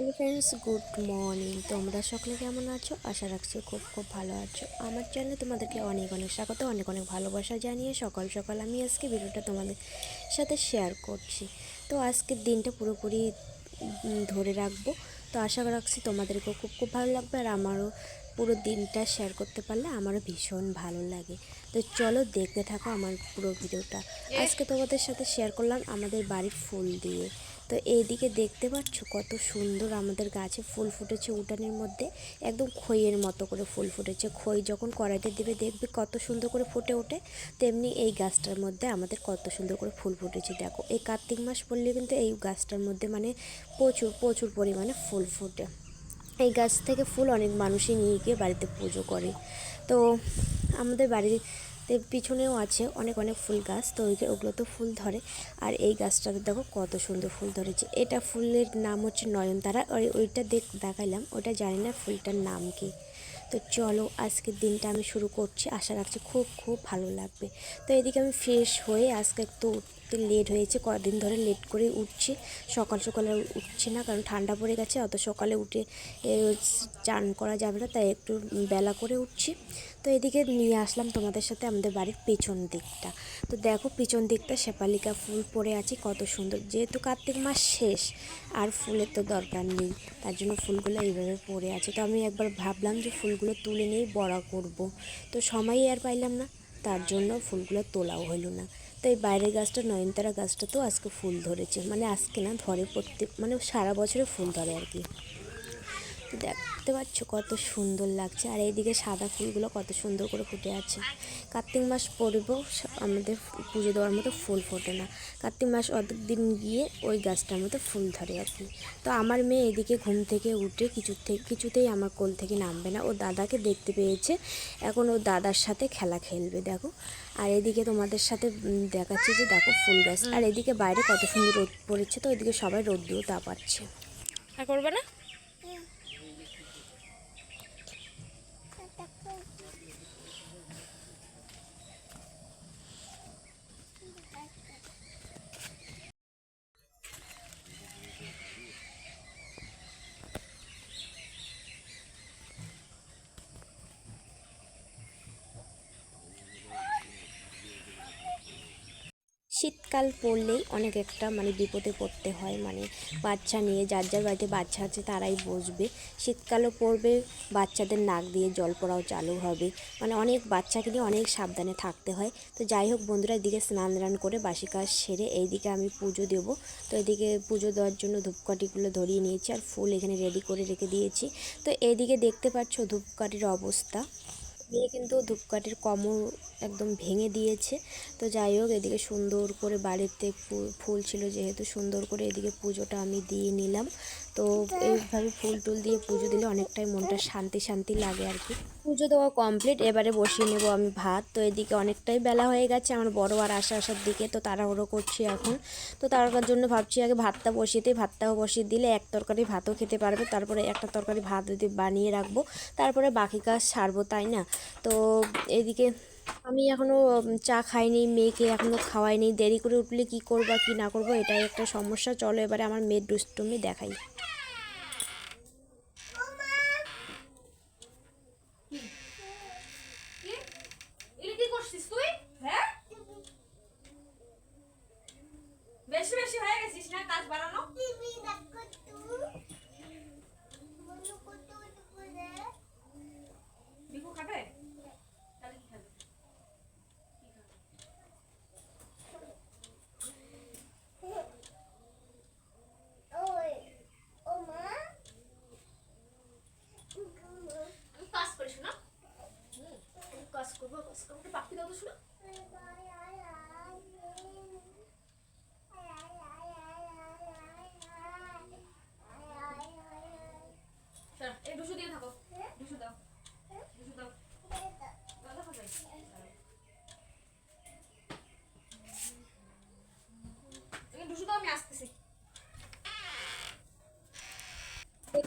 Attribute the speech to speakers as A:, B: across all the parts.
A: Hello friends good morning তোমরা সকলে কেমন আছো? আশা রাখছি খুব খুব ভালো আছো। আমার চ্যানেলে তোমাদেরকে অনেক অনেক স্বাগত অনেক অনেক ভালোবাসা জানিয়ে সকাল সকাল আমি আজকে ভিডিওটা তোমাদের সাথে শেয়ার করছি। তো আজকের দিনটা পুরোপুরি ধরে রাখব। তো আশা রাখছি তোমাদেরকেও খুব খুব ভালো লাগবে আর আমারও পুরো দিনটা শেয়ার করতে পারলে আমারও ভীষণ ভালো লাগে। তো চলো দেখতে থাকো আমার পুরো ভিডিওটা। আজকে তোমাদের সাথে শেয়ার করলাম আমাদের বাড়ির ফুল দিয়ে। তো এইদিকে দেখতে পাচ্ছ কত সুন্দর আমাদের গাছে ফুল ফুটেছে উঠানের মধ্যে, একদম খইয়ের মতো করে ফুল ফুটেছে। খই যখন কড়াইতে দেবে, দেখবে কত সুন্দর করে ফুটে ওঠে। তেমনি এই গাছটার মধ্যে আমাদের কত সুন্দর করে ফুল ফুটেছে। দেখো, এই কার্তিক মাস পড়লে কিন্তু এই গাছটার মধ্যে মানে প্রচুর প্রচুর পরিমাণে ফুল ফুটে। এই গাছ থেকে ফুল অনেক মানুষই নিয়ে গিয়ে বাড়িতে পুজো করে। তো আমাদের বাড়িতে পিছনেও আছে অনেক অনেক ফুল গাছ। তো ওই ওগুলো তো ফুল ধরে। আর এই গাছটাতে দেখো কত সুন্দর ফুল ধরেছে। এটা ফুলের নাম হচ্ছে নয়নতারা। ওই ওইটা দেখ, দেখাইলাম। ওটা জানি না ফুলটার নাম কি। তো চলো আজকের দিনটা আমি শুরু করছি। আশা রাখছি খুব খুব ভালো লাগবে। তো এদিকে আমি ফ্রেশ হয়ে আজকে একটু উঠতে লেট হয়েছে। কদিন ধরে লেট করে উঠছি। সকাল, সকালে আর উঠছি না কারণ ঠান্ডা পড়ে গেছে। অত সকালে উঠে চান করা যাবে না। তাই একটু বেলা করে উঠছি। তো এদিকে নিয়ে আসলাম তোমাদের সাথে আমাদের বাড়ির পেছন দিকটা। তো দেখো পিছন দিকটা শেপালিকা ফুল পড়ে আছে, কত সুন্দর। যেহেতু কার্তিক মাস শেষ, আর ফুলের তো দরকার নেই, তার জন্য ফুলগুলো এইভাবে পড়ে আছে। তো আমি একবার ভাবলাম যে ফুলগুলো তুলে নিয়েই বড়া করব। তো সময়ই আর পাইলাম না, তার জন্য ফুলগুলো তোলাও হলো না। তো এই বাইরের গাছটা, নয়নতারা গাছটা তো আজকে ফুল ধরেছে। মানে আজকে না, ধরে প্রত্যেক মানে সারা বছরে ফুল ধরে আর কি। দেখতে পাচ্ছ কত সুন্দর লাগছে। আর এইদিকে সাদা ফুলগুলো কত সুন্দর করে ফুটে আছে। কার্তিক মাস পড়বেও আমাদের পুজো দেওয়ার মতো ফুল ফোটে না। কার্তিক মাস অর্ধেক দিন গিয়ে ওই গাছটার মতো ফুল ধরে আর কি। তো আমার মেয়ে এদিকে ঘুম থেকে উঠে কিছু থেকে কিছুতেই আমার কোল থেকে নামবে না। ও দাদাকে দেখতে পেয়েছে। এখন ও দাদার সাথে খেলা খেলবে, দেখো। আর এদিকে তোমাদের সাথে দেখাচ্ছি যে দেখো ফুল গাছ। আর এদিকে বাইরে কত সুন্দর রোদ পড়েছে, তো এদিকে সবাই রোদ দিয়েও তাপাচ্ছে আর করবে না? শীতকাল পড়লেই অনেক একটা মানে বিপদে পড়তে হয়। মানে বাচ্চা নিয়ে, যার যার বাড়িতে বাচ্চা আছে তারাই বসবে। শীতকালও পড়বে, বাচ্চাদের নাক দিয়ে জল পড়াও চালু হবে। মানে অনেক বাচ্চাকে নিয়ে অনেক সাবধানে থাকতে হয়। তো যাই হোক বন্ধুরা, এদিকে স্নান দান করে বাসি কাজ সেরে এইদিকে আমি পুজো দেব। তো এদিকে পুজো দেওয়ার জন্য ধূপকাঠিগুলো ধরিয়ে নিয়েছি আর ফুল এখানে রেডি করে রেখে দিয়েছি। তো এইদিকে দেখতে পাচ্ছ ধূপকাঠির অবস্থা। মেয়ে কিন্তু ধূপকাঠির কমর একদম ভেঙে দিয়েছে। তো যাই হোক, এদিকে সুন্দর করে বাড়িতে ফুল ছিল যেহেতু, সুন্দর করে এদিকে পুজোটা আমি দিয়ে নিলাম। তো এইভাবে ফুল টুল দিয়ে পুজো দিলে অনেকটাই মনটা শান্তি শান্তি লাগে আর কি। পুজো দেওয়া কমপ্লিট এবারে বসিয়ে নেব আমি ভাত। তো এদিকে অনেকটাই বেলা হয়ে গেছে, আমার বড় আর আসা আসার দিকে, তো তাড়াহুড়ো করছি এখন। তো তার জন্য ভাবছি আগে ভাতটা বসিয়ে দিই, ভাতটাও বসিয়ে দিলে এক তরকারি ভাতও খেতে পারবে। তারপরে একটা তরকারি ভাত যদি বানিয়ে রাখব, তারপরে বাকি কাজ সারবো, তাই না? তো এদিকে আমি এখনও চা খাইনি, মেয়েকে এখনও খাওয়াইনি। দেরি করে উঠলে কি করবা কি না করব, এটাই একটা সমস্যা। চলো এবারে আমার মেয়ের দুষ্টুমি দেখাই।
B: হ্যাঁ? বেশি বেশি হয়ে গেছিস না কাজ বাড়ানো? শোনা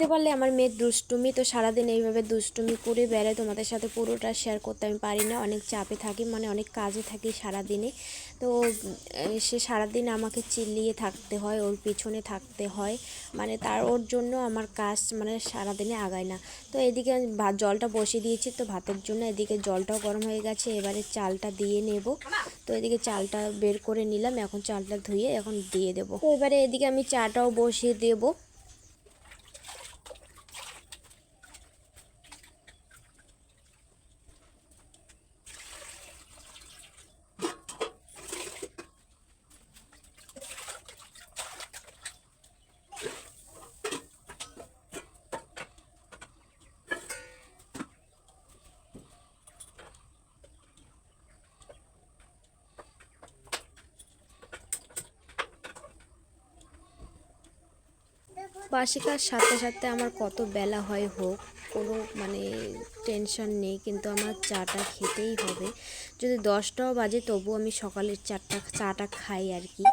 A: দেখতে পারলে আমার মেয়ের দুষ্টুমি তো সারাদিন এইভাবে দুষ্টুমি করে বেড়ায়। তোমাদের সাথে পুরোটা শেয়ার করতে আমি পারি না। অনেক চাপে থাকি মানে অনেক কাজে থাকি সারাদিনে। তো সে সারাদিন আমাকে চিল্লিয়ে থাকতে হয়, ওর পিছনে থাকতে হয়। মানে তার, ওর জন্য আমার কাজ মানে সারাদিনে আগায় না। তো এদিকে ভাত জলটা বসিয়ে দিয়েছি, তো ভাতের জন্য এদিকে জলটাও গরম হয়ে গেছে। এবারে চালটা দিয়ে নেব। তো এদিকে চালটা বের করে নিলাম। এখন চালটা ধুয়ে এখন দিয়ে দেবো। তো এবারে এদিকে আমি চাটাও বসিয়ে দেবো। বাসি কাজ সাথে সাথে আমার কত বেলা হয় হোক, কোনো মানে টেনশন নেই, কিন্তু আমার চাটা খেতেই হবে। যদি দশটাও বাজে তবু আমি সকালের চারটা, চাটা খাই আর কি।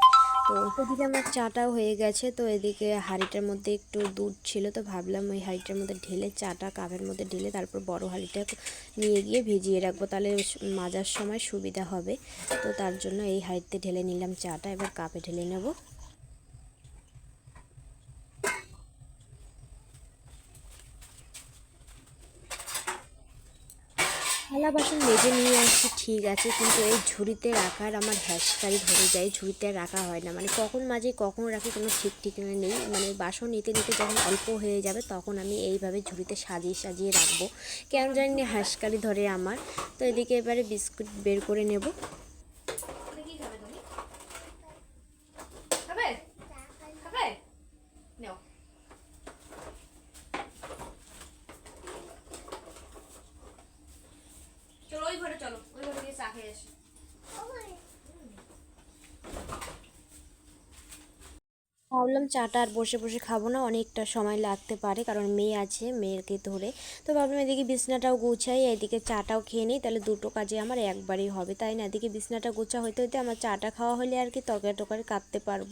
A: তো ওদিকে আমার চাটাও হয়ে গেছে, তো এদিকে হাঁড়িটার মধ্যে একটু দুধ ছিল, তো ভাবলাম ওই হাঁড়িটার মধ্যে ঢেলে চাটা কাপের মধ্যে ঢেলে তারপর বড় হাঁড়িটা নিয়ে গিয়ে ভিজিয়ে রাখব, তাহলে মাজার সময় সুবিধা হবে। তো তার জন্য এই হাঁড়িতে ঢেলে নিলাম চাটা, এবার কাপে ঢেলে নেব। থালা বাসন মেজে নিয়ে আসছি, ঠিক আছে, কিন্তু এই ঝুড়িতে রাখার আমার হ্যাসকারি ধরে যায়, ঝুড়িতে রাখা হয় না। মানে কখন মাঝে কখন রাখি কোনো ঠিক ঠিকানা নেই। মানে বাসন নিতে নিতে যখন অল্প হয়ে যাবে, তখন আমি এইভাবে ঝুড়িতে সাজিয়ে সাজিয়ে রাখব। কেন জানি না হ্যাসকারি ধরে আমার। তো এদিকে এবারে বিস্কুট বের করে নেব
B: তুমি কি খাবে তুমি খাবে খাবে নাও চলো ওই ঘরে চলো ওই ঘরে গিয়ে চা খেয়ে আসি
A: ভাবলাম চাটা আর বসে বসে খাব না, অনেকটা সময় লাগতে পারে, কারণ মেয়ে আছে, মেয়েকে ধরে। তো ভাবলাম এদিকে বিছনাটাও গুছাই, এদিকে চাটাও খেয়ে নিই, তাহলে দুটো কাজে আমার একবারেই হবে, তাই না? এদিকে বিছনাটা গোছা হইতে হইতে আমার চাটা খাওয়া হলে আর কি তরকারি টরকারি কাটতে পারব।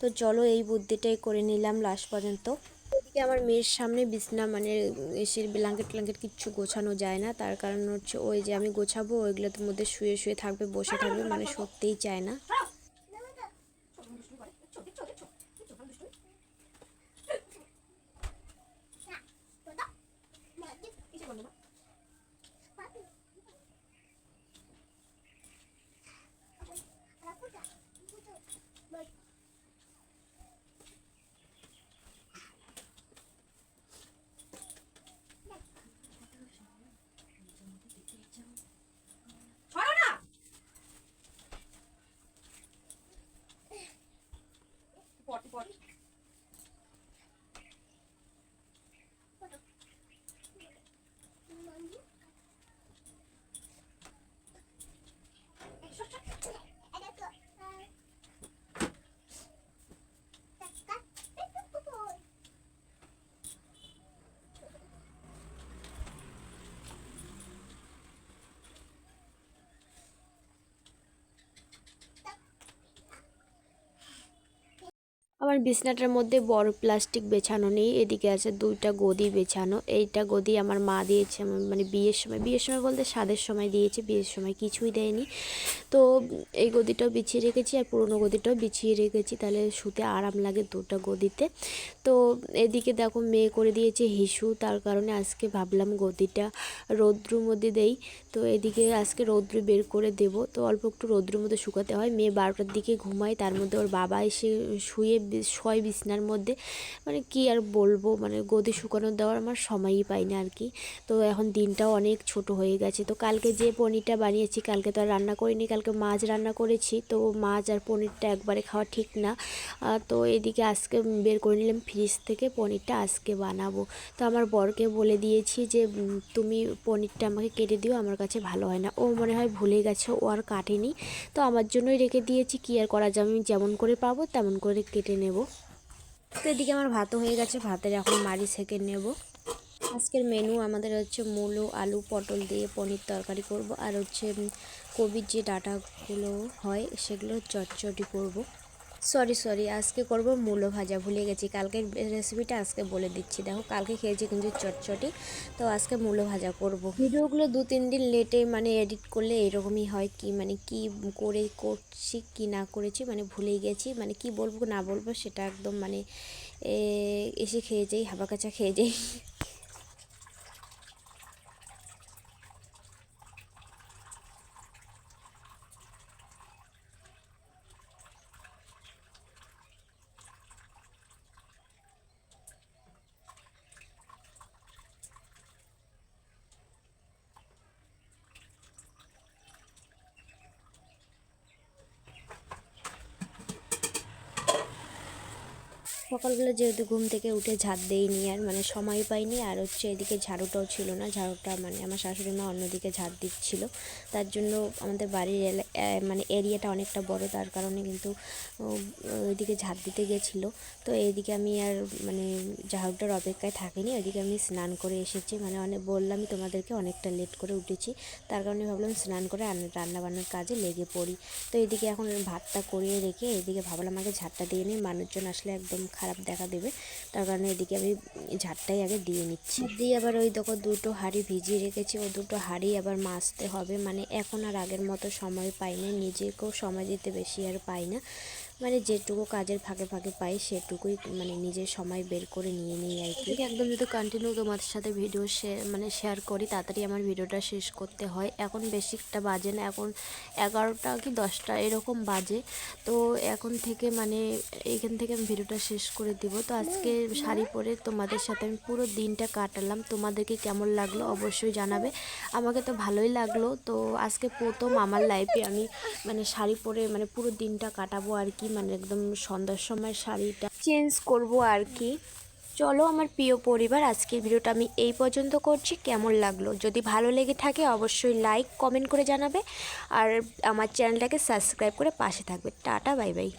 A: তো চলো এই বুদ্ধিটাই করে নিলাম লাস্ট পর্যন্ত। এদিকে আমার মেয়ের সামনে বিছনা মানে এসে ব্ল্যাঙ্কেট ট্ল্যাঙ্কেট কিচ্ছু গোছানো যায় না, তার কারণ হচ্ছে ওই যে আমি গোছাবো, ওইগুলোর মধ্যে শুয়ে শুয়ে থাকবে, বসে থাকবে মানে সত্যিই চায় না। আমার বিছনাটার মধ্যে বড় প্লাস্টিক বেছানো নেই, এদিকে আছে দুইটা গদি বেছানো। এইটা গদি আমার মা দিয়েছে মানে বিয়ের সময় বিয়ের সময় বলতে স্বাদের সময় দিয়েছে, বিয়ের সময় কিছুই দেয়নি। তো এই গদিটাও বিছিয়ে রেখেছি আর পুরনো গদিটাও বিছিয়ে রেখেছি, তাহলে শুতে আরাম লাগে দুটো গদিতে। তো এদিকে দেখো মেয়ে করে দিয়েছে হিসু, তার কারণে আজকে ভাবলাম গদিটা রৌদ্রুর মধ্যে দেই। তো এদিকে আজকে রৌদ্র বের করে দেব, তো অল্প একটু রৌদ্রের মধ্যে শুকাতে হয়। মেয়ে বারোটার দিকে ঘুমায়, তার মধ্যে ওর বাবা এসে শুয়ে শয় বিছনার মধ্যে। মানে কি আর বলব মানে গদি শুকানো দেওয়ার আমার সময়ই পাই না আর কি। তো এখন দিনটাও অনেক ছোট হয়ে গেছে। তো কালকে যে পনিরটা বানিয়েছি, কালকে তো আর রান্না করিনি, কালকে মাছ রান্না করেছি। তো মাছ আর পনিরটা একবারে খাওয়া ঠিক না। তো এদিকে আজকে বের করে নিলাম ফ্রিজ থেকে, পনিরটা আজকে বানাবো। তো আমার বরকে বলে দিয়েছি যে তুমি পনিরটা আমাকে কেটে দিও, আমার কাছে ভালো হয় না। ও মনে হয় ভুলে গেছে, ও আর কাটেনি। তো আমার জন্যই রেখে দিয়েছি, কি আর করা যাবে? আমি যেমন করে পাবো, তেমন করে কেটে নেব। তো এদিকে আমার ভাতও হয়ে গেছে, ভাতের এখন মারি সেঁকে নেব। আজকের মেনু আমাদের হচ্ছে মূলো, আলু, পটল দিয়ে পনির তরকারি করব। আর হচ্ছে কবির যে ডাটাগুলো হয় সেগুলো চটচটি করব। সরি সরি আজকে করব মূলো ভাজা, ভুলে গেছি। কালকের রেসিপিটা আজকে বলে দিচ্ছি। দেখো, কালকে খেয়েছি কিন্তু চটচটি। তো আজকে মূলো ভাজা করব। ভিডিওগুলো দু, তিন দিন লেটে মানে এডিট করলে এরকমই হয় কি মানে কি করে করছি, কি না করেছি মানে ভুলেই গেছি। মানে কি বলব, না বলব, সেটা একদম মানে এসে খেয়ে যাই হাবা কাচা খেয়ে যাই। সকালবেলা যেহেতু ঘুম থেকে উঠে ঝাড় দেইনি আর মানে সময় পাইনি, আর হচ্ছে এদিকে ঝাড়ুটাও ছিল না, ঝাড়ুটা মানে আমার শাশুড়ি মা অন্যদিকে ঝাড় দিচ্ছিল। তার জন্য আমাদের বাড়ির মানে এরিয়াটা অনেকটা বড়, তার কারণে কিন্তু ওইদিকে ঝাড় দিতে গেছিল। তো এইদিকে আমি আর মানে ঝাড়ুটার অপেক্ষায় থাকিনি, ওইদিকে আমি স্নান করে এসেছি। মানে অনেক বললামই তোমাদেরকে অনেকটা লেট করে উঠেছি, তার কারণে ভাবলাম স্নান করে রান্না বান্নার কাজে লেগে পড়ি। তো এদিকে এখন ভাতটা করিয়ে রেখে এদিকে ভাবলাম আগে ঝাড়টা দিয়ে নিই, মানুষজন আসলে একদম খারাপ দেখা দেবে। তার কারণে এদিকে আমি ঝাড়টাই আগে দিয়ে নিচ্ছি। দিয়ে আবার ওই দেখো দুটো হাঁড়ি ভিজিয়ে রেখেছি। ও দুটো হাঁড়ি আবার মাজতে হবে। মানে এখন আর আগের মতো সময় পাই না নিজেকেও সময় দিতে বেশি আর পাই না। মানে যেটুকু কাজের ফাঁকে ফাঁকে পাই, সেটুকুই মানে নিজের সময় বের করে নিয়ে নিই আর কি। একদম যদি কন্টিনিউ তোমাদের সাথে ভিডিও শেয়ার মানে শেয়ার করি, তাড়াতাড়ি আমার ভিডিওটা শেষ করতে হয়। এখন বেশিটা বাজে না, এখন এগারোটা কি দশটা, এরকম বাজে। তো এখন থেকে মানে এখান থেকে আমি ভিডিওটা শেষ করে দিব। তো আজকে শাড়ি পরে তোমাদের সাথে আমি পুরো দিনটা কাটালাম। তোমাদেরকে কেমন লাগল অবশ্যই জানাবে। আমাকে তো ভালোই লাগল। তো আজকে প্রথম আমার লাইফে আমি মানে শাড়ি পরে মানে পুরো দিনটা কাটাবো আর কি মানে একদম সন্ধ্যার সময় শাড়িটা চেঞ্জ করব আর কি। চলো আমার প্রিয় পরিবার, আজকের ভিডিওটা আমি এই পর্যন্ত করছি। কেমন লাগল? যদি ভালো লেগে থাকে অবশ্যই লাইক কমেন্ট করে জানাবে। আর আমার চ্যানেলটাকে সাবস্ক্রাইব করে পাশে থাকবে। Tata bye bye